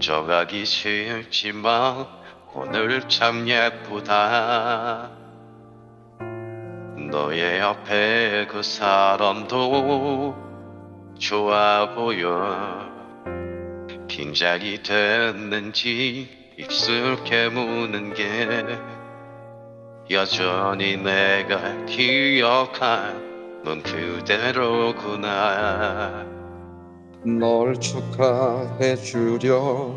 먼저 가기 싫지만 오늘 참 예쁘다. 너의 옆에 그 사람도 좋아 보여. 빈자리 됐는지 입술 깨무는 게 여전히 내가 기억한 넌 그대로구나 널 축하해 주려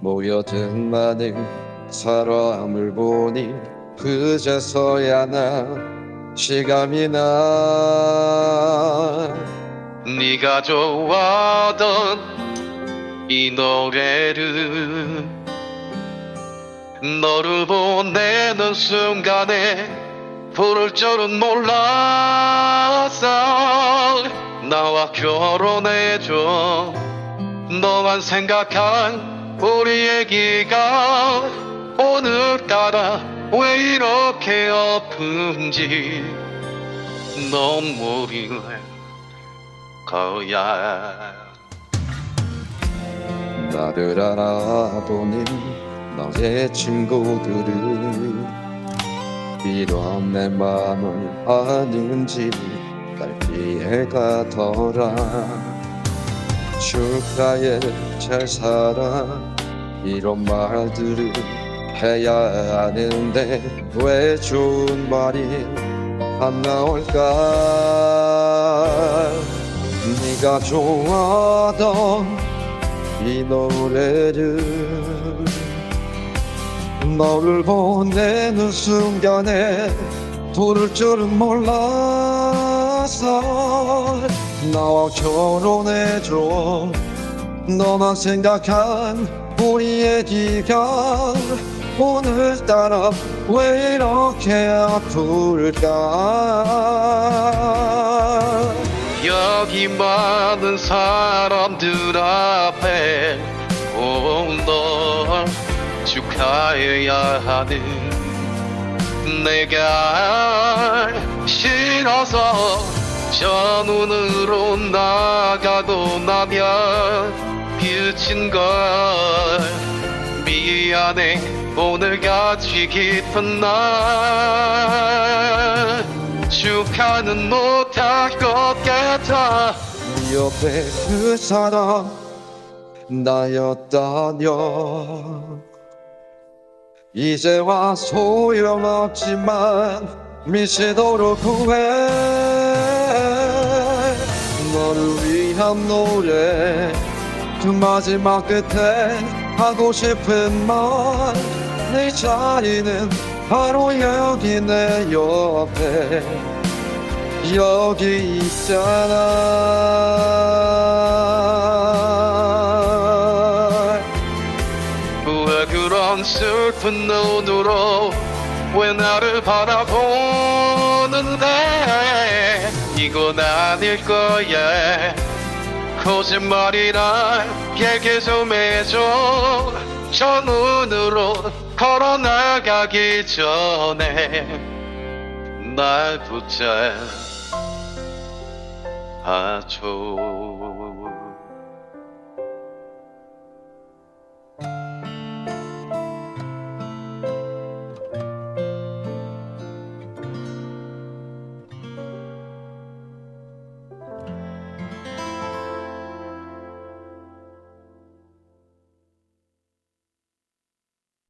모여든 많은 사람을 보니 그제서야 난 실감이 나. 네가 좋아하던 이 노래를 너를 보내는 순간에 부를 줄은 몰랐어 나와 결혼해줘. 너만 생각한 우리 얘기가 오늘따라 왜 이렇게 아픈지. 눈물이 거야. 나를 알아보는 너의 친구들은 이런 내 맘을 아는지 날 피해가더라. 축하해 잘 살아. 이런 말들을 해야 하는데 왜 좋은 말이 안 나올까? 네가 좋아하던 이 노래를 너를 보내는 순간에 부를 줄은 몰 랐어 나와 결혼해줘. 너만 생각한 우리 얘기가 오늘따라 왜 이렇게 아플까? 여기 많은 사람들 앞에 오늘 축하해야 하는 내가 싫어서 저 눈으로 나가고 나면 비친 걸. 미안해 오늘같이 기쁜 날. 축하는 못할 것 같아. 네 옆에 그 사람 나였다면 이제와 소용없지만 미치도록 후회 너를 위한 노래. 그 마지막 끝에 하고 싶은 말네 자리는 바로 여기 내 옆에. 여기 있잖아. 왜 그런 슬픈 눈으로 왜 나를 바라보는데 이건 아닐 거야. 거짓말이란 좀 해줘 저 눈으로 걸어나가기 전에 날 붙잡아줘